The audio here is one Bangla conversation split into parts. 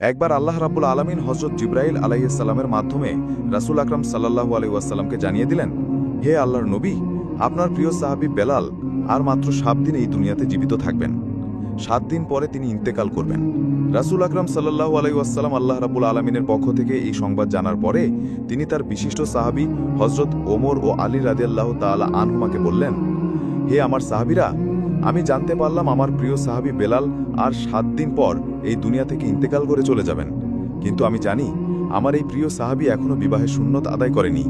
একবার আল্লাহ রাবুল আলমিন হজরত জিব্রাইল আলাইসাল্লামের মাধ্যমে রাসুল আকরাম সাল্লাহু আলাইসাল্লামকে জানিয়ে দিলেন, হে আল্লাহর নবী, আপনার প্রিয় সাহাবি বেলাল আর মাত্র সাত দিন এই দুনিয়াতে জীবিত থাকবেন। সাত দিন পরে তিনি ইন্তেকাল করবেন। রাসুল আকরাম সাল্লাহু আলাইসাল্লাম আল্লাহ রাবুল আলমিনের পক্ষ থেকে এই সংবাদ জানার পরে তিনি তার বিশিষ্ট সাহাবি হজরত ওমর ও আলী রাদিয়াল্লাহ তাআলা আনহুমাকে বললেন, হে আমার সাহাবিরা আমি জানতে পারলাম আমার প্রিয় সাহাবি বেলাল আর সাত দিন পর এই দুনিয়া থেকে ইন্তেকাল করে চলে যাবেন। কিন্তু আমি জানি, আমার এই প্রিয় সাহাবি এখনও বিবাহের শূন্যত আদায় করেনি।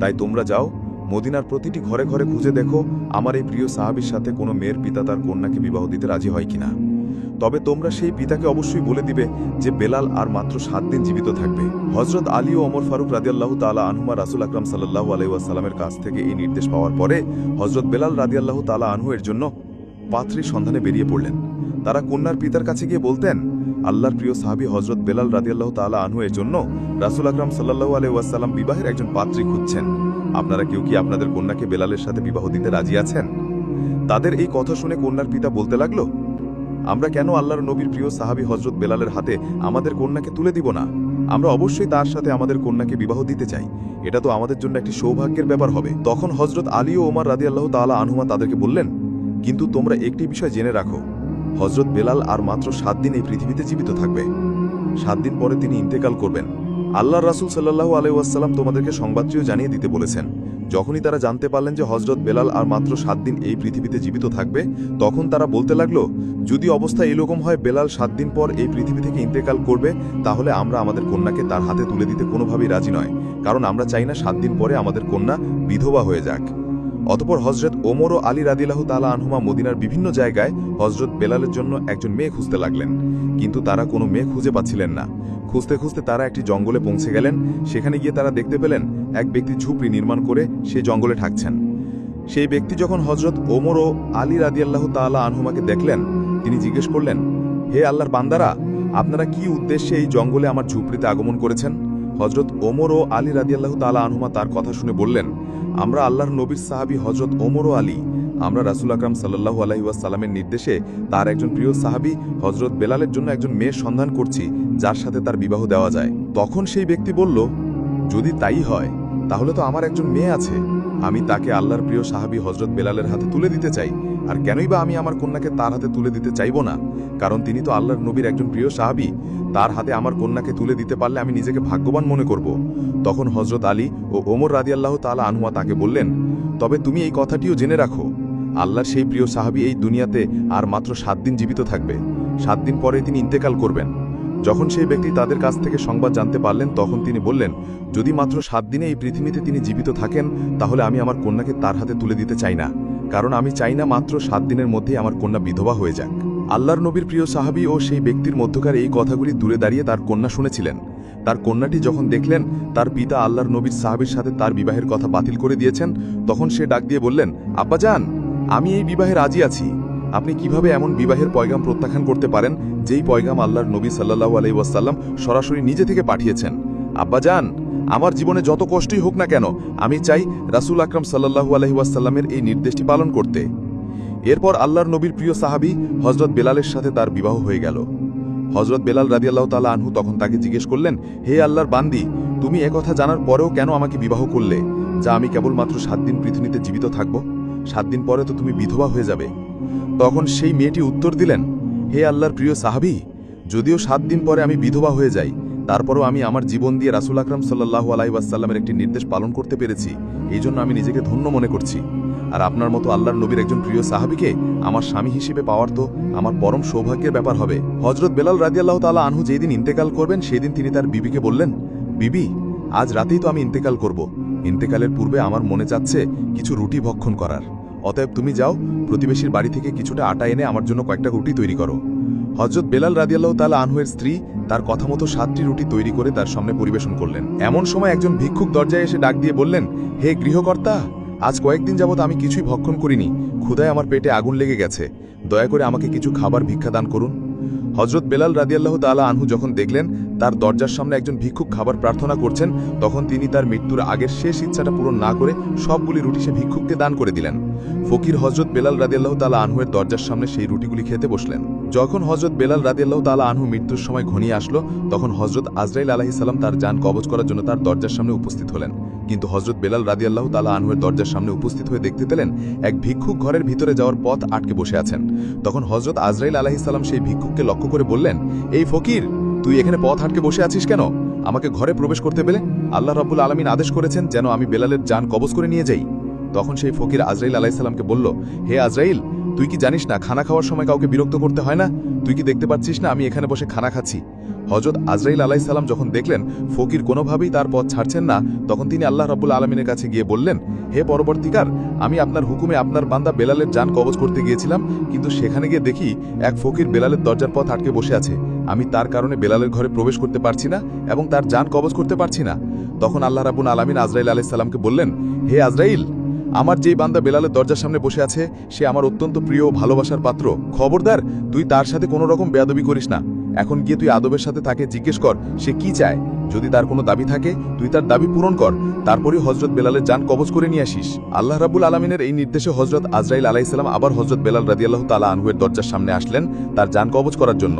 তাই তোমরা যাও, মদিনার প্রতিটি ঘরে ঘরে খুঁজে দেখো আমার এই প্রিয় সাহাবির সাথে কোনো মেয়ের পিতা তার কন্যাকে বিবাহ দিতে রাজি হয় কিনা। তবে তোমরা সেই পিতাকে অবশ্যই বলে দিবে যে বেলাল আর মাত্র সাত দিন জীবিত থাকবে। হজরত আলী ও ওমর ফারুক রাদিয়াল্লাহ তালা আনহুমা রাসুল আকরাম সাল্লাহ আলাইসাল্লামের কাছ থেকে এই নির্দেশ পাওয়ার পরে হজরত বেলাল রাদিয়াল্লাহ তালা আনহু এর জন্য পাত্রীর সন্ধানে বেরিয়ে পড়লেন। তারা কন্যার পিতার কাছে গিয়ে বলতেন, আল্লাহর প্রিয় সাহাবী হজরত বেলাল রাদিয়াল্লাহ তালা আনহু এর জন্য রাসুল আকরাম সাল্লাহ আলাইসাল্লাম বিবাহের একজন পাত্রী খুঁজছেন। আপনারা কেউ কি আপনাদের কন্যাকে বেলালের সাথে বিবাহ দিতে রাজি আছেন? তাদের এই কথা শুনে কন্যার পিতা বলতে লাগল, আমরা কেন আল্লাহর নবীর প্রিয় সাহাবী হজরত বেলালের হাতে আমাদের কন্যাকে তুলে দিব না? আমরা অবশ্যই তার সাথে আমাদের কন্যাকে বিবাহ দিতে চাই। এটা তো আমাদের জন্য একটি সৌভাগ্যের ব্যাপার হবে। তখন হজরত আলী ও ওমার রাদি আল্লাহ তালা আনহুমা তাদেরকে বললেন কিন্তু তোমরা একটি বিষয় জেনে রাখো। হজরত বেলাল আর মাত্র সাত দিন এই পৃথিবীতে জীবিত থাকবে। সাত দিন পরে তিনি ইন্তেকাল করবেন। আল্লাহ রাসুল সাল্লাহু আলাইসাল্লাম তোমাদেরকে সংবাদটিও জানিয়ে দিতে বলেছেন। যখনই তারা জানতে পারলেন যে হজরত বেলাল আর মাত্র সাত দিন এই পৃথিবীতে জীবিত থাকবে, তখন তারা বলতে লাগল, যদি অবস্থা এরকম হয়, বেলাল সাত দিন পর এই পৃথিবী থেকে ইন্তেকাল করবে, তাহলে আমরা আমাদের কন্যাকে তার হাতে তুলে দিতে কোনোভাবেই রাজি নয়। কারণ আমরা চাই না সাত দিন পরে আমাদের কন্যা বিধবা হয়ে যাক। অতপর হজরত ওমর ও আলী রাদিল্লাহ তালা আনহুমা মদিনার বিভিন্ন জায়গায় হজরত বেলালের জন্য একজন মেয়ে খুঁজতে লাগলেন। কিন্তু তারা কোনো মেয়ে খুঁজে পাচ্ছিলেন না। খুঁজতে খুঁজতে তারা একটি জঙ্গলে পৌঁছে গেলেন। সেখানে গিয়ে তারা দেখতে পেলেন এক ব্যক্তি ঝুপড়ি নির্মাণ করে সে জঙ্গলে ঠাকছেন। সেই ব্যক্তি যখন হজরত ওমর ও আলী রাদিয়াল্লাহ তাআলা আনহুমাকে দেখলেন, তিনি জিজ্ঞেস করলেন, হে আল্লাহর বান্দারা, আপনারা কি উদ্দেশ্যে এই জঙ্গলে আমার ঝুপড়িতে আগমন করেছেন? হজরত ওমর ও আলী রাদিয়াল্লাহ তাআলা আনহুমা তার কথা শুনে বললেন আমরা আল্লাহর নবীর সাহাবি হজরত ওমর আলী, আমরা রাসুল আকরাম সাল্লাহু আলহিউসালামের নির্দেশে তার একজন প্রিয় সাহাবি হজরত বেলালের জন্য একজন মেয়ের সন্ধান করছি, যার সাথে তার বিবাহ দেওয়া যায়। তখন সেই ব্যক্তি বলল, যদি তাই হয়, তাহলে তো আমার একজন মেয়ে আছে। আমি তাকে আল্লাহর প্রিয় সাহাবী হজরত বেলালের হাতে তুলে দিতে চাই। আর কেনই বা আমি আমার কন্যাকে তার হাতে তুলে দিতে চাইব না? কারণ তিনি তো আল্লাহর নবীর একজন প্রিয় সাহাবী। তার হাতে আমার কন্যাকে তুলে দিতে পারলে আমি নিজেকে ভাগ্যবান মনে করব। তখন হজরত আলী ও ওমর রাদিয়াল্লাহ তালা আনহুয়া তাকে বললেন, তবে তুমি এই কথাটিও জেনে রাখো। আল্লাহর সেই প্রিয় সাহাবী এই দুনিয়াতে আর মাত্র সাত দিন জীবিত থাকবে। সাত দিন পরে তিনি ইন্তেকাল করবেন। যখন সেই ব্যক্তি তাদের কাছ থেকে সংবাদ জানতে পারলেন, তখন তিনি বললেন, যদি মাত্র সাত দিনে এই পৃথিবীতে তিনি জীবিত থাকেন, তাহলে আমি আমার কন্যাকে তার হাতে তুলে দিতে চাই না। কারণ আমি চাই না মাত্র সাত দিনের মধ্যেই আমার কন্যা বিধবা হয়ে যাক। আল্লাহর নবীর প্রিয় সাহাবী ও সেই ব্যক্তির মধ্যকার এই কথাগুলি দূরে দাঁড়িয়ে তার কন্যা শুনেছিলেন। তার কন্যাটি যখন দেখলেন, তার পিতা আল্লাহর নবীর সাহাবীর সাথে তার বিবাহের কথা বাতিল করে দিয়েছেন, তখন সে ডাক দিয়ে বললেন আব্বা আব্বাজান, আমি এই বিবাহে রাজি আছি। আপনি কীভাবে এমন বিবাহের পয়গাম প্রত্যাখ্যান করতে পারেন, যেই পয়গাম আল্লাহর নবী সাল্লাহু ওয়াসাল্লাম সরাসরি নিজে থেকে পাঠিয়েছেন? আব্বাজান আমার জীবনে যত কষ্টই হোক না কেন, আমি চাই রাসুল আকরম সাল্লাহু আলহি ওয়াসাল্লামের এই নির্দেশটি পালন করতে। এরপর আল্লাহর নবীর প্রিয় সাহাবি হজরত বেলালের সাথে তার বিবাহ হয়ে গেল। হজরত বেলাল রাদিয়াল্লাহ তালা আনহু তখন তাকে জিজ্ঞেস করলেন, হে আল্লাহর বান্দি, তুমি একথা জানার পরেও কেন আমাকে বিবাহ করলে, যা আমি কেবলমাত্র সাত দিন পৃথিবীতে জীবিত থাকব? সাত দিন পরে তো তুমি বিধবা হয়ে যাবে। তখন সেই মেয়েটি উত্তর দিলেন, হে আল্লাহর প্রিয় সাহাবি, যদিও সাত দিন পরে আমি বিধবা হয়ে যাই, তারপরও আমি আমার জীবন দিয়ে রাসুল আকরাম সাল্লাহু আলাইসাল্লামের একটি নির্দেশ পালন করতে পেরেছি, এই জন্য আমি নিজেকে ধন্য মনে করছি। আর আপনার মতো আল্লাহর নবীর একজন প্রিয় সাহাবিকে আমার স্বামী হিসেবে পাওয়ার তো আমার পরম সৌভাগ্যের ব্যাপার হবে। হজরত বেলাল রাজিয়াল্লাহ তালা আনহু যেদিন ইন্তেকাল করবেন, সেদিন তিনি তার বিবিকে বললেন, বিবি, আজ রাতেই তো আমি ইন্তেকাল করব। ইন্তেকালের পূর্বে আমার মনে চাচ্ছে কিছু রুটি ভক্ষণ করার। অতএব তুমি যাও, প্রতিবেশীর বাড়ি থেকে কিছুটা আটা এনে আমার জন্য কয়েকটা রুটি তৈরি করো। হজরত বেলাল রাদিয়াল্লাহ তালা আনহুয়ের স্ত্রী তার কথা মতো সাতটি রুটি তৈরি করে তার সামনে পরিবেশন করলেন। এমন সময় একজন ভিক্ষুক দরজায় এসে ডাক দিয়ে বললেন, হে গৃহকর্তা, আজ কয়েকদিন যাবত আমি কিছুই ভক্ষণ করিনি। ক্ষুধায় আমার পেটে আগুন লেগে গেছে। দয়া করে আমাকে কিছু খাবার ভিক্ষা দান করুন। হজরত বেলাল রাদিয়াল্লাহ তালা আনহু যখন দেখলেন, তার দরজার সামনে একজন ভিক্ষুক খাবার প্রার্থনা করছেন, তখন তিনি তার মৃত্যুর আগের শেষ ইচ্ছাটা পূরণ না করে সবগুলি রুটি সে ভিক্ষুককে দান করে দিলেন। ফকির হজরত বেলাল রাদিয়াল্লাহ তালা আনহুয়ের দরজার সামনে সেই রুটিগুলি খেতে বসলেন। যখন হজরত বেলাল রাদিয়াল্লাহ তাআলা আনহু মৃত্যুর সময় ঘনিয়ে আসলো, তখন হজরত আজরাইল আলাহিসাল্লাম তার যান কবজ করার জন্য তার দরজার সামনে উপস্থিত হলেন। কিন্তু হজরত বেলাল রাদিয়াল্লাহ তালা আনহুয়ের দরজার সামনে উপস্থিত হয়ে দেখতে পেলেন, এক ভিক্ষুক ঘরের ভিতরে যাওয়ার পথ আটকে বসে আছেন। তখন হজরত আজরাইল আলাহিসাল্লাম সেই ভিক্ষুককে লক্ষ্য করে বললেন, এই ফকির, তুই এখানে পথ আটকে বসে আছিস কেন? আমাকে ঘরে প্রবেশ করতে পেলে আল্লাহ রাব্বুল আলমিন আদেশ করেছেন যেন আমি বেলালের যান কবজ করে নিয়ে যাই। তখন সেই ফকির আজরাইল আলাইসাল্লামকে বলল, হে আজরাইল তুই কি জানিস না খানা খাওয়ার সময় কাউকে বিরক্ত করতে হয় না? তুই কি দেখতে পাচ্ছিস না আমি এখানে বসে খানা খাচ্ছি? হজরত আজরাইল আলাইসাল্লাম যখন দেখলেন ফকির কোনোভাবেই তার পথ ছাড়ছেন না, তখন তিনি আল্লাহ রাবুল আলমিনের কাছে গিয়ে বললেন, হে পরবর্তীকার, আমি আপনার হুকুমে আপনার বান্দা বেলালের যান কবজ করতে গিয়েছিলাম, কিন্তু সেখানে গিয়ে দেখি এক ফকির বেলালের দরজার পথ আটকে বসে আছে। আমি তার কারণে বেলালের ঘরে প্রবেশ করতে পারছি না এবং তার যান কবজ করতে পারছি না। তখন আল্লাহ রাবুল আলমিন আজরাইল আলাইসাল্লামকে বললেন, হে আজরাইল আমার যেই বান্দা বেলালের দরজার সামনে বসে আছে, সে আমার অত্যন্ত প্রিয় ভালোবাসার পাত্র। খবরদার, তুই তার সাথে কোনো রকম বেয়াদবি করিস না। এখন গিয়ে তুই আদবের সাথে তাকে জিজ্ঞেস কর, সে কি চায়। যদি তার কোনো দাবি থাকে, তুই তার দাবি পূরণ কর। তারপরেই হজরত বেলালের যান কবজ করে নিয়ে আসিস। আল্লাহ রাবুল আলমিনের এই নির্দেশে হজরত আজরাইল আলাইসাল্লাম আবার হজরত বেলাল রাদিয়াল্লাহ তালা আনহুয়ের দরজার সামনে আসলেন তার যান কবজ করার জন্য।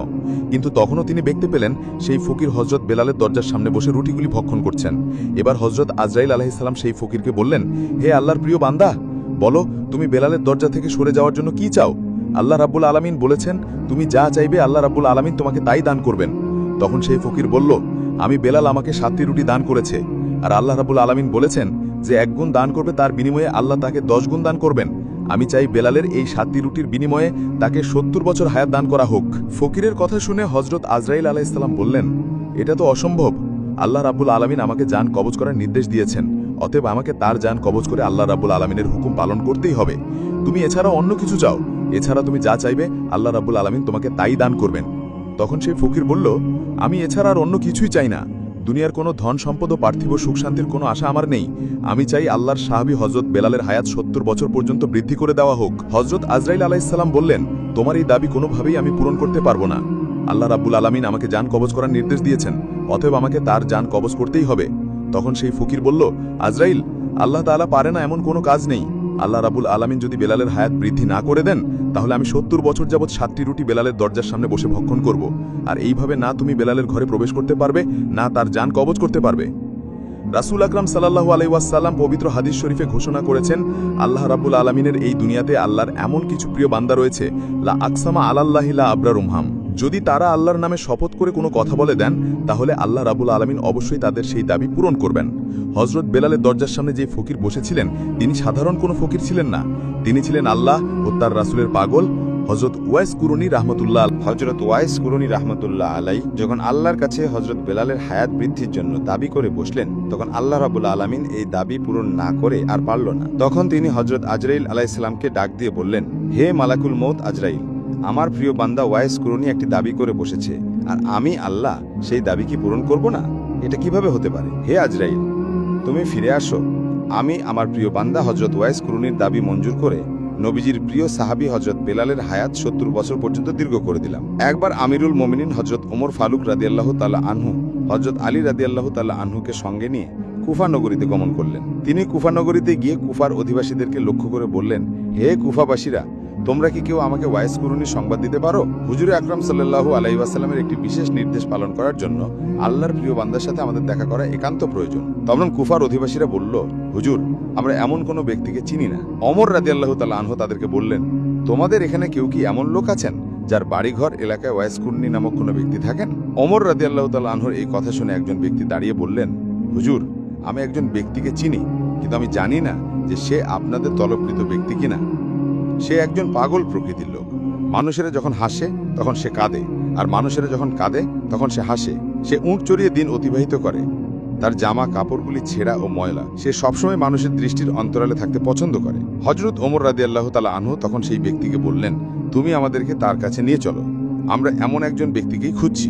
কিন্তু তখনও তিনি দেখতে পেলেন সেই ফকির হজরত বেলালের দরজার সামনে বসে রুটিগুলি ভক্ষণ করছেন। এবার হজরত আজরাইল আলাইসাল্লাম সেই ফকিরকে বললেন, হে আল্লাহর প্রিয় বান্দা, বলো, তুমি বেলালের দরজা থেকে সরে যাওয়ার জন্য কি চাও? আল্লাহ রাব্বুল আলামিন বলেছেন, তুমি যা চাইবে আল্লাহ রাব্বুল আলামিন তোমাকে তাই দান করবেন। তখন সেই ফকির বলল আমি বেলাল আমাকে সাতটি রুটি দান করেছে, আর আল্লাহ রাব্বুল আলামিন বলেছেন যে এক গুণ দান করবে তার বিনিময়ে আল্লাহ তাকে দশ গুণ দান করবেন। আমি চাই বেলালের এই সাতটি রুটির বিনিময়ে তাকে সত্তর বছর হায়াত দান করা হোক। ফকিরের কথা শুনে হজরত আজরাইল আলাহ ইসলাম বললেন, এটা তো অসম্ভব। আল্লাহ রাব্বুল আলামিন আমাকে যান কবজ করার নির্দেশ দিয়েছেন। অতএব আমাকে তার যান কবজ করে আল্লাহ রাবুল আলামিনের হুকুম পালন করতেই হবে। তুমি এছাড়া অন্য কিছু চাও। এছাড়া তুমি যা চাইবে, আল্লাহ রাব্বুল আলামিন তোমাকে তাই দান করবেন। তখন সেই ফকির বলল, আমি এছাড়া আর অন্য কিছুই চাই না। দুনিয়ার কোনো ধন সম্পদ ও পার্থিব সুখ শান্তির কোনো আশা আমার নেই। আমি চাই আল্লাহর সাহাবি হজরত বেলালের হায়াত সত্তর বছর পর্যন্ত বৃদ্ধি করে দেওয়া হোক। হজরত আজরাইল আলাইসাল্লাম বললেন, তোমার এই দাবি কোনোভাবেই আমি পূরণ করতে পারব না। আল্লাহ রাব্বুল আলামিন আমাকে যান কবজ করার নির্দেশ দিয়েছেন, অতএব আমাকে তার যান কবজ করতেই হবে। তখন সেই ফকির বলল, আজরাইল, আল্লাহ তাআলা পারে না এমন কোনো কাজ নেই। আল্লাহ রাবুল আলামিন যদি বেলালের হায়াত বৃদ্ধি না করে দেন, তাহলে আমি সত্তর বছর যাবৎ সাতটি রুটি বেলালের দরজার সামনে বসে ভক্ষণ করব। আর এইভাবে না তুমি বেলালের ঘরে প্রবেশ করতে পারবে, না তার যান কবচ করতে পারবে। রাসুল আকরাম সাল্লাহু আলাইসাল্লাম পবিত্র হাদিস শরীফে ঘোষণা করেছেন, আল্লাহ রাবুল আলমিনের এই দুনিয়াতে আল্লাহর এমন কিছু প্রিয় বান্দা রয়েছে, লা আকসামা আলাল্লাহিলা আবরার উমহাম যদি তারা আল্লাহর নামে শপথ করে কোনো কথা বলে দেন, তাহলে আল্লাহ রাবুল আলমিন অবশ্যই তাদের সেই দাবি পূরণ করবেন। হজরত বেলালের দরজার সামনে যে ফকির বসেছিলেন, তিনি সাধারণ কোনো ফকির ছিলেন না। তিনি ছিলেন আল্লাহ ও তার রাসুলের পাগল হজরত ওয়াইস কুরুনি রাহমতুল্লাহ হজরত ওয়াইস কুরুনি রাহমতুল্লাহ আলাই যখন আল্লাহর কাছে হজরত বেলালের হায়াত বৃদ্ধির জন্য দাবি করে বসলেন, তখন আল্লাহ রাবুল আলমিন এই দাবি পূরণ না করে আর পারল না। তখন তিনি হজরত আজরাইল আলাইসালামকে ডাক দিয়ে বললেন, হে মালাকুল মৌত আজরাইল আমার প্রিয় বান্দা ওয়াইস কুরুনি একটি দাবি করে বসেছে, আর আমি আল্লাহ সেই দাবি কি পূরণ করব না? এটা কীভাবে হতে পারে? হে আজরাইল, তুমি ফিরে আসো। আমি আমার প্রিয় বান্দা হজরত ওয়াইস কুরুনির দাবি মঞ্জুর করে নবীজির প্রিয় সাহাবী হজরত বেলালের হায়াত সত্তর বছর পর্যন্ত দীর্ঘ করে দিলাম। একবার আমিরুল মোমিনিন হজরত ওমর ফালুক রাদিয়াল্লাহ তাল্লাহ আনহু হজরত আলী রাদিয়াল্লাহ তাল্লাহ আনহুকে সঙ্গে নিয়ে কুফানগরীতে গমন করলেন। তিনি কুফানগরীতে গিয়ে কুফার অধিবাসীদেরকে লক্ষ্য করে বললেন, হে কুফাবাসীরা তোমরা কি কেউ আমাকে ওয়াইস কুরুনি সংবাদ দিতে পারো? হুজুরে আকরাম সাল্লাল্লাহু আলাইহি ওয়াসাল্লামের একটি বিশেষ নির্দেশ পালন করার জন্য আল্লাহর প্রিয় বান্দার সাথে আমাদের দেখা করা একান্ত প্রয়োজন। তখন কুফার অধিবাসীরা বলল, হুজুর, আমরা এমন কোনো ব্যক্তিকে চিনি না। অমর রাজি আল্লাহ আনহু তাদেরকে বললেন, তোমাদের এখানে কেউ কি এমন লোক আছেন যার বাড়িঘর এলাকায় ওয়াইস কুর্নি নামক কোনো ব্যক্তি থাকেন? অমর রাজি আল্লাহ আনহুর এই কথা শুনে একজন ব্যক্তি দাঁড়িয়ে বললেন, হুজুর, আমি একজন ব্যক্তিকে চিনি, কিন্তু আমি জানি না যে সে আপনাদের তলবকৃত ব্যক্তি কিনা। সে একজন পাগল প্রকৃতির লোক। মানুষেরা যখন হাসে, তখন সে কাঁদে, আর মানুষেরা যখন কাঁদে, তখন সে হাসে। সে উঁট চড়িয়ে দিন অতিবাহিত করে। তার জামা, কাপড়গুলি, ছেঁড়া ও ময়লা, সে সবসময় মানুষের দৃষ্টির অন্তরালে থাকতে পছন্দ করে। হজরত ওমর রাদি আল্লাহ তালা আনহু তখন সেই ব্যক্তিকে বললেন, তুমি আমাদেরকে তার কাছে নিয়ে চলো। আমরা এমন একজন ব্যক্তিকেই খুঁজছি।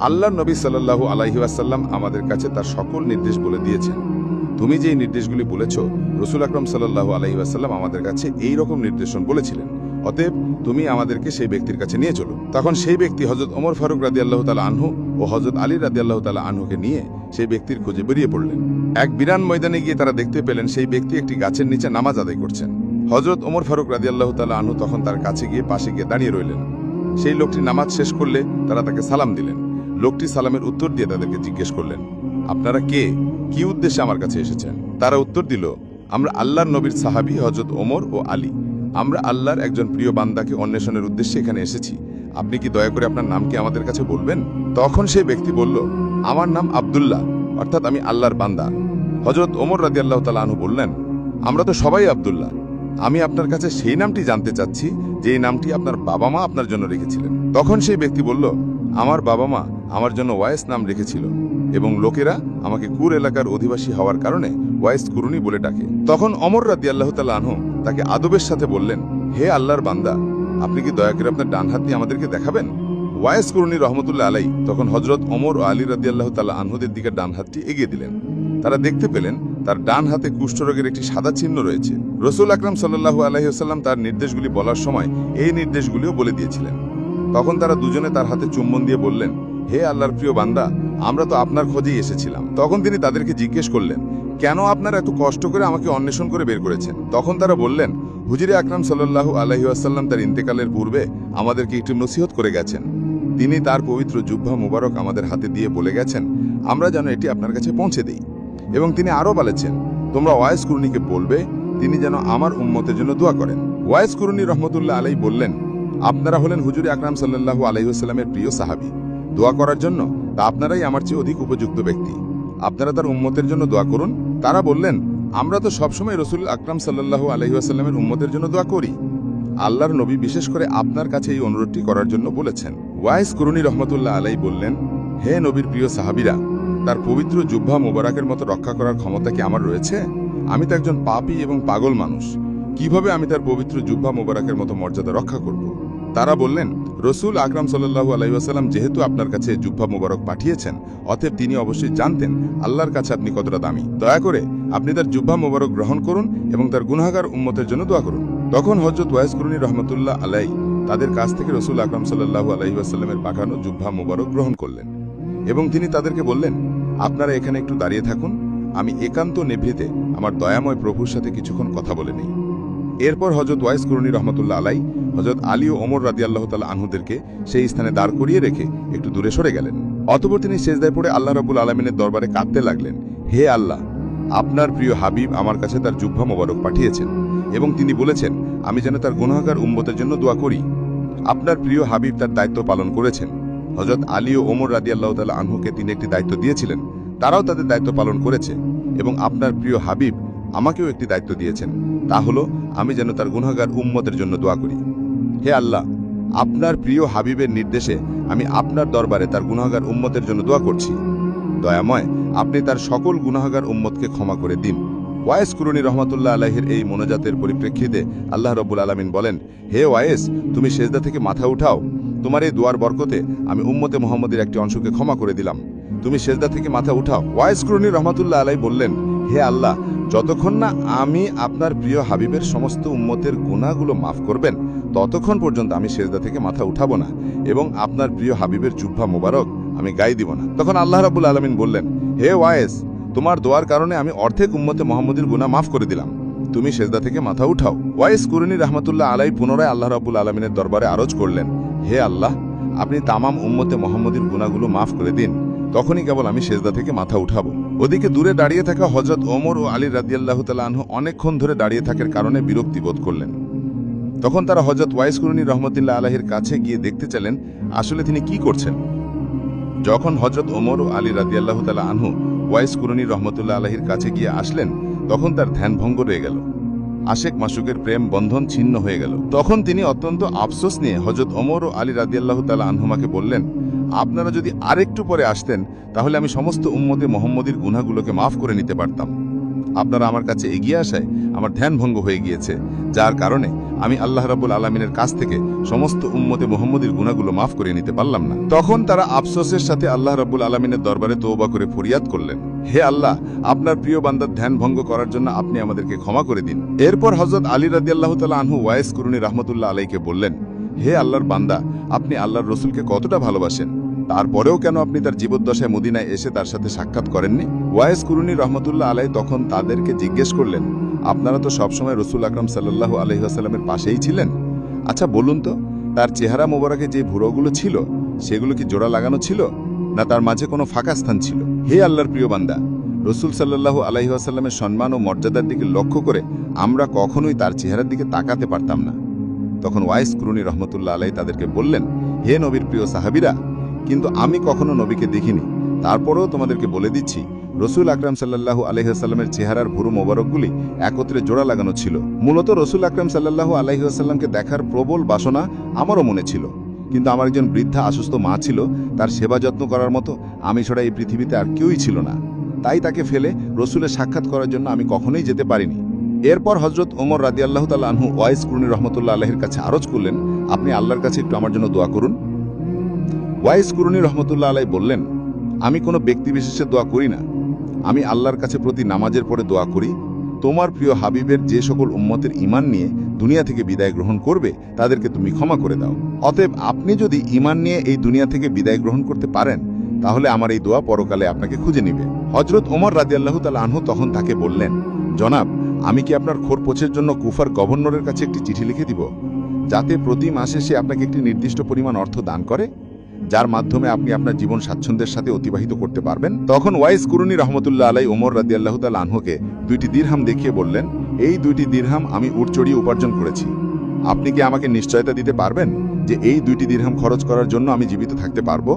আল্লাহ নবী সাল্লাল্লাহু আলাইহি ওয়াসাল্লাম আমাদের কাছে তার সকল নির্দেশ বলে দিয়েছেন। তুমি যেই নির্দেশগুলি বলেছ, রসুল আকরম সাল্লাল্লাহু আলাইহি ওয়াসাল্লাম আমাদের কাছে এই রকম নির্দেশন বলেছিলেন। অতএব তুমি আমাদেরকে সেই ব্যক্তির কাছে নিয়ে চলো। তখন সেই ব্যক্তি হজরত ওমর ফারুক রাদি আল্লাহ তালা আনহু ও হজরত আলী রাদি আল্লাহ তালা আনহুকে নিয়ে সেই ব্যক্তির খোঁজে বেরিয়ে পড়লেন। এক বিরান ময়দানে গিয়ে তারা দেখতে পেলেন সেই ব্যক্তি একটি গাছের নিচে নামাজ আদায় করছেন। হজরত ওমর ফারুক রাদি আল্লাহ তালা আনহু তখন তার কাছে গিয়ে পাশে গিয়ে দাঁড়িয়ে রইলেন। সেই লোকটি নামাজ শেষ করলে তারা তাকে সালাম দিলেন। লোকটি সালামের উত্তর দিয়ে তাদেরকে জিজ্ঞেস করলেন আপনারা কে? কি উদ্দেশ্যে আমার কাছে এসেছেন? তারা উত্তর দিল, আমরা আল্লাহর নবীর সাহাবি হজরত ওমর ও আলী। আমরা আল্লাহর একজন প্রিয় বান্দাকে অন্বেষণের উদ্দেশ্যে এখানে এসেছি। আপনি কি দয়া করে আপনার নাম কি আমাদের কাছে বলবেন? তখন সেই ব্যক্তি বলল, আমার নাম আব্দুল্লাহ, অর্থাৎ আমি আল্লাহর বান্দা। হজরত ওমর রাদি আল্লাহ তালু বললেন, আমরা তো সবাই আব্দুল্লাহ। আমি আপনার কাছে সেই নামটি জানতে চাচ্ছি যে নামটি আপনার বাবা মা আপনার জন্য রেখেছিলেন। তখন সেই ব্যক্তি বলল আমার বাবা মা আমার জন্য ওয়াইস নাম রেখেছিল এবং লোকেরা আমাকে কুর এলাকার অধিবাসী হওয়ার কারণে ওয়াইস কুরুনি বলে ডাকে। তখন অমর রাদি আল্লাহ আনহু তাকে আদবের সাথে বললেন, হে আল্লাহর বান্দা, আপনি কি দয়া করে আপনার ডান হাত দিয়ে আমাদেরকে দেখাবেন? ওয়াইস কুরুনি রহমতুল্লাহ আলাই তখন হজরত অমর ও আলী রাদি আল্লাহ তাল্লাহ আনহুদের দিকে ডান হাতটি এগিয়ে দিলেন। তারা দেখতে পেলেন তার ডান হাতে কুষ্ঠরোগের একটি সাদা চিহ্ন রয়েছে। রসুল আকরাম সাল্লাহু আলহিহাল্লাম তার নির্দেশগুলি বলার সময় এই নির্দেশগুলিও বলে দিয়েছিলেন। তখন তারা দুজনে তার হাতে চুম্বন দিয়ে বললেন, হে আল্লাহর প্রিয় বান্দা, আমরা তো আপনার খোঁজেই এসেছিলাম। তখন তিনি তাদেরকে জিজ্ঞেস করলেন, কেন আপনারা এত কষ্ট করে আমাকে অন্বেষণ করে বের করেছেন? তখন তারা বললেন, হুজিরে আকরাম সাল্লাহু আলহিহাসাল্লাম তার ইন্তেকালের পূর্বে আমাদেরকে একটি নসিহত করে গেছেন। তিনি তার পবিত্র জুব্বা মুবারক আমাদের হাতে দিয়ে বলে গেছেন, আমরা যেন এটি আপনার কাছে পৌঁছে দিই। এবং তিনি আরও বলেছেন, তোমরা ওয়াইস কুরুনিকে বলবে, তিনি যেন আমার উম্মতের জন্য দোয়া করেন। ওয়াইস কুরুনি রহমতুল্লাহ আলাই বললেন আপনারা হলেন হুজুরে আকরাম সাল্লাহু আলাইসাল্লামের প্রিয় সাহাবি। দোয়া করার জন্য তা আপনারাই আমার চেয়ে অধিক উপযুক্ত ব্যক্তি। আপনারা তার উম্মতের জন্য দোয়া করুন। তারা বললেন, আমরা তো সবসময় রসুল আকরাম সাল্লাহু আলহিহাস্লামের উম্মতের জন্য দোয়া করি। আল্লাহর নবী বিশেষ করে আপনার কাছে এই অনুরোধটি করার জন্য বলেছেন। ওয়াইস করুনি রহমতুল্লাহ আলাই বললেন, হে নবীর প্রিয় সাহাবিরা, তার পবিত্র জুব্বা মোবারকের মতো রক্ষা করার ক্ষমতা কি আমার রয়েছে? আমি তো একজন পাপি এবং পাগল মানুষ। কীভাবে আমি তার পবিত্র জুব্বা মোবারকের মতো মর্যাদা রক্ষা করব? তারা বললেন, রসুল আকরাম সাল্লাহু আলাইসাল্লাম যেহেতু আপনার কাছে জুব্বা মোবারক পাঠিয়েছেন, অতএব তিনি অবশ্যই জানতেন আল্লাহর কাছে আপনি কতটা দামি। দয়া করে আপনি তার জুব্বা মোবারক গ্রহণ করুন এবং তার গুনাগার উম্মতের জন্য দোয়া করুন। তখন হজরত ওয়াইস করুনি রহমতুল্লাহ আলাই তাদের কাছ থেকে রসুল আকরাম সাল্লাহু আলহিহাস্লামের পাঠানো জুব্বা মোবারক গ্রহণ করলেন এবং তিনি তাদেরকে বললেন, আপনারা এখানে একটু দাঁড়িয়ে থাকুন। আমি একান্ত নেভৃতে আমার দয়াময় প্রভুর সাথে কিছুক্ষণ কথা বলে নেই। এরপর হজরত ওয়াইস করুনি রহমতুল্লাহ আলাই হজরত আলী ও ওমর রাদি আল্লাহ তালা আনহুদেরকে সেই স্থানে দাঁড় করিয়ে রেখে একটু দূরে সরে গেলেন। অতপর তিনি শেষদায় পড়ে আল্লাহ রবুল আলমিনের দরবারে কাঁদতে লাগলেন, হে আল্লাহ, আপনার প্রিয় হাবিব আমার কাছে তার জুব্বা মোবারক পাঠিয়েছেন এবং তিনি বলেছেন, আমি যেন তার গুনাহগার উম্মতের জন্য দোয়া করি। আপনার প্রিয় হাবিব তার দায়িত্ব পালন করেছেন। হজরত আলী ও ওমর রাদি আল্লাহ তালা আনহুকে তিনি একটি দায়িত্ব দিয়েছিলেন, তারাও তাদের দায়িত্ব পালন করেছে এবং আপনার প্রিয় হাবিব আমাকেও একটি দায়িত্ব দিয়েছেন। তা হলো, আমি যেন তার গুনাহগার উম্মতের জন্য দোয়া করি। হে আল্লাহ, আপনার প্রিয় হাবিবের নির্দেশে আমি আপনার দরবারে তার গুণাগার উম্মতের জন্য দোয়া করছি। দয়াময়, আপনি তার সকল গুনাহগার উম্মতকে ক্ষমা করে দিন। ওয়ায়েস কুরুনি রহমতুল্লাহ আলাহের এই মোনাজাতের পরিপ্রেক্ষিতে আল্লাহ রব্বুল আলমিন বলেন, হে ওয়ায়েস, তুমি সেজদা থেকে মাথা উঠাও। তোমার এই দোয়ার বরকতে আমি উম্মতে মোহাম্মদের একটি অংশকে ক্ষমা করে দিলাম। তুমি সেজদা থেকে মাথা উঠাও। ওয়াইস কুরুনি রহমতুল্লাহ আলাই বললেন, হে আল্লাহ যতক্ষণ না আমি আপনার প্রিয় হাবিবের সমস্ত উম্মতের গুণাগুলো মাফ করবেন, ততক্ষণ পর্যন্ত আমি সেজদা থেকে মাথা উঠাবো না এবং আপনার প্রিয় হাবিবের জুব্বা মোবারক আমি গাই দিব না। তখন আল্লাহ রাবুল আলমিন বললেন, হে ওয়াইস তোমার দোয়ার কারণে আমি অর্ধেক উম্মতে মোহাম্মদের গুণা মাফ করে দিলাম। তুমি সেজদা থেকে মাথা উঠাও। ওয়াইস কুরুনি রহমতুল্লাহ আলাই পুনরায় আল্লাহ রাবুল আলমিনের দরবারে আরজ করলেন, হে আল্লাহ, আপনি তামাম উম্মতে মোহাম্মদের গুণাগুলো মাফ করে দিন। তখনই কেবল আমি সেজদা থেকে মাথা উঠাবো। ওদিকে দূরে দাঁড়িয়ে থাকা হজরত ওমর ও আলী রাদিয়াল্লাহ তালাহ অনেকক্ষণ ধরে দাঁড়িয়ে থাকার কারণে বিরক্তি বোধ করলেন। তখন তারা হজরত ওয়াইস কুরুনি রহমতুল্লাহ আলাহির কাছে গিয়ে দেখতে চাইলেন, আসলে তিনি কি করছেন? যখন হজরত ওমর ও আলী রাদিয়াল্লাহ তালা আনহু ওয়াইস কুরুনি রহমতুল্লাহ আলাহির কাছে গিয়ে আসলেন, তখন তার ধ্যান ভঙ্গ রয়ে গেল। আশেক মাসুকের প্রেম বন্ধন ছিন্ন হয়ে গেল। তখন তিনি অত্যন্ত আফসোস নিয়ে হজরত ওমর ও আলী রাদিয়াল্লাহ তালা আনহুমাকে বললেন আপনারা যদি আরেকটু পরে আসতেন, তাহলে আমি সমস্ত উম্মতে মোহাম্মদীর গুনাগুলোকে মাফ করে নিতে পারতাম। আপনারা আমার কাছে এগিয়ে আসায় আমার ধ্যান ভঙ্গ হয়ে গিয়েছে, যার কারণে আমি আল্লাহ রাবুল আলমিনের কাছ থেকে সমস্ত উম্মতে মোহাম্মদীর গুণাগুলো মাফ করে নিতে পারলাম না। তখন তারা আফসোসের সাথে আল্লাহ রাবুল আলমিনের দরবারে তৌবা করে ফরিয়াদ করলেন। হে আল্লাহ, আপনার প্রিয় বান্দার ধ্যান ভঙ্গ করার জন্য আপনি আমাদেরকে ক্ষমা করে দিন। এরপর হজরত আলী রাদি আল্লাহ তালা আনহু ওয়াইস কুরুনি রহমতুল্লাহ আলাইকে বললেন হে আল্লাহর বান্দা, আপনি আল্লাহর রসুলকে কতটা ভালোবাসেন? তারপরেও কেন আপনি তার জীবদ্দশায় মদিনায় এসে তার সাথে সাক্ষাৎ করেননি? ওয়াইস কুরুনি রহমতুল্লাহ আলাই তখন তাদেরকে জিজ্ঞেস করলেন, আপনারা তো সবসময় রসুল আকরম সাল্লাহ আলহিহাস্লামের পাশেই ছিলেন? আচ্ছা বলুন তো, তার চেহারা মোবারকে যে ভুরোগুলো ছিল, সেগুলো কি জোড়া লাগানো ছিল, না তার মাঝে কোনো ফাঁকা স্থান ছিল? হে আল্লাহর প্রিয় বান্দা, রসুল সাল্লাহু আলহিহাস্লামের সম্মান ও মর্যাদার দিকে লক্ষ্য করে আমরা কখনোই তার চেহারার দিকে তাকাতে পারতাম না। তখন ওয়াইস কুরুনি রহমতুল্লাহ আলাই তাদেরকে বললেন, হে নবীর প্রিয় সাহাবিরা, কিন্তু আমি কখনো নবীকে দেখিনি। তারপরেও তোমাদেরকে বলে দিচ্ছি, রসুল আকরাম সাল্লাহু আলহিহাস্লামের চেহারার ভুরু মোবারকগুলি একত্রে জোড়া লাগানো ছিল। মূলত রসুল আকরাম সাল্লাহু আলহিহাস্লামকে দেখার প্রবল বাসনা আমারও মনে ছিল। কিন্তু আমার একজন বৃদ্ধা অসুস্থ মা ছিল, তার সেবা যত্ন করার মতো আমি ছাড়া এই পৃথিবীতে আর কেউই ছিল না। তাই তাকে ফেলে রসুলের সাক্ষাৎ করার জন্য আমি কখনোই যেতে পারিনি। এরপর হজরত ওমর রাদি আল্লাহ তাল্লাহ আনহু ওয়াইস কুরুনি রহমতুল্লাহ আলহের কাছে আরজ করলেন, আপনি আল্লাহর কাছে একটু আমার জন্য দোয়া করুন। ওয়াইস কুরুনি রহমতুল্লাহ আলাই বললেন, আমি কোনো ব্যক্তি বিশেষের দোয়া করি না। আমি আল্লাহর কাছে প্রতি নামাজের পরে দোয়া করি। তোমার প্রিয় হাবিবের যে সকল উম্মতের ইমান নিয়ে দুনিয়া থেকে বিদায় গ্রহণ করবে, তাদেরকে তুমি ক্ষমা করে দাও। অতএব আপনি যদি ইমান নিয়ে এই দুনিয়া থেকে বিদায় গ্রহণ করতে পারেন, তাহলে আমার এই দোয়া পরকালে আপনাকে খুঁজে নিবে। হজরত ওমর রাজি আল্লাহ তাল আনহু তখন তাকে বললেন, জনাব আমি কি আপনার খোরপোছের জন্য কুফার গভর্নরের কাছে একটি চিঠি লিখে দিব, যাতে প্রতি মাসে সে আপনাকে একটি নির্দিষ্ট পরিমাণ অর্থ দান করে, যার মাধ্যমে আপনি আপনার জীবন স্বাচ্ছন্দ্যের সাথে অতিবাহিত করতে পারবেন? তখন ওয়াইস কুরুনি রহমতুল্লাহ আলাই ওমর রাদি আল্লাহ আনহুকে দুইটি দীর্হাম দেখিয়ে বললেন, এই দুইটি দীর্হাম আমি উট চড়িয়ে উপার্জন করেছি। আপনি কি আমাকে নিশ্চয়তা দিতে পারবেন যে এই দুইটি দীর্হাম খরচ করার জন্য আমি জীবিত থাকতে পারব?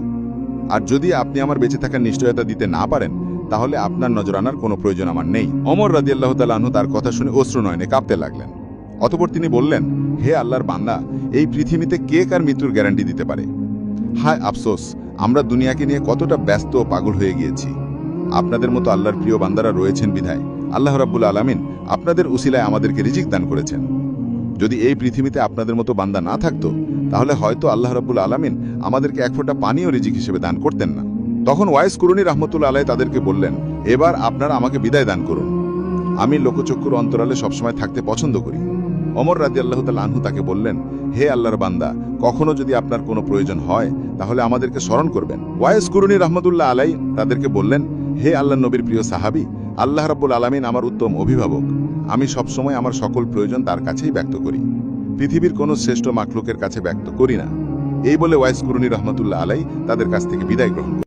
আর যদি আপনি আমার বেঁচে থাকার নিশ্চয়তা দিতে না পারেন তাহলে আপনার নজর আনার কোনো প্রয়োজন আমার নেই। অমর রাদি আল্লাহ তালু তার কথা শুনে অশ্রু নয়নে কাঁপতে লাগলেন। অতপর তিনি বললেন, হে আল্লাহর বান্দা, এই পৃথিবীতে কে কার মৃত্যুর গ্যারান্টি দিতে পারে? হায় আফসোস, আমরা দুনিয়াকে নিয়ে কতটা ব্যস্ত ও পাগল হয়ে গিয়েছি। আপনাদের মতো আল্লাহর প্রিয় বান্দারা রয়েছেন বিধায়। আল্লাহ রাব্বুল আলামিন আপনাদের উসিলায় আমাদেরকে রিজিক দান করেছেন। যদি এই পৃথিবীতে আপনাদের মতো বান্দা না থাকতো, তাহলে হয়তো আল্লাহ রাব্বুল আলামিন আমাদেরকে এক ফোঁটা পানীয় রিজিক হিসেবে দান করতেন না। তখন ওয়াইস কুরুনি রহমতুল্লা আলাই তাদেরকে বললেন, এবার আপনারা আমাকে বিদায় দান করুন। আমি লোকচক্ষুর অন্তরালে সবসময় থাকতে পছন্দ করি। অমর রাজি আল্লাহ আনহু তাকে বললেন, হে আল্লাহর বান্দা, কখনো যদি আপনার কোনো প্রয়োজন হয়, তাহলে আমাদেরকে স্মরণ করবেন। ওয়াইস কুরুনি রহমতুল্লাহ আলাই তাদেরকে বললেন, হে আল্লাহ নবীর প্রিয় সাহাবি, আল্লাহ রাব্বুল আলামিন আমার উত্তম অভিভাবক। আমি সবসময় আমার সকল প্রয়োজন তার কাছেই ব্যক্ত করি। পৃথিবীর কোনো শ্রেষ্ঠ মাকলুকের কাছে ব্যক্ত করি না। এই বলে ওয়াইস কুরুনি রহমতুল্লাহ আলাই তাদের কাছ থেকে বিদায় গ্রহণ।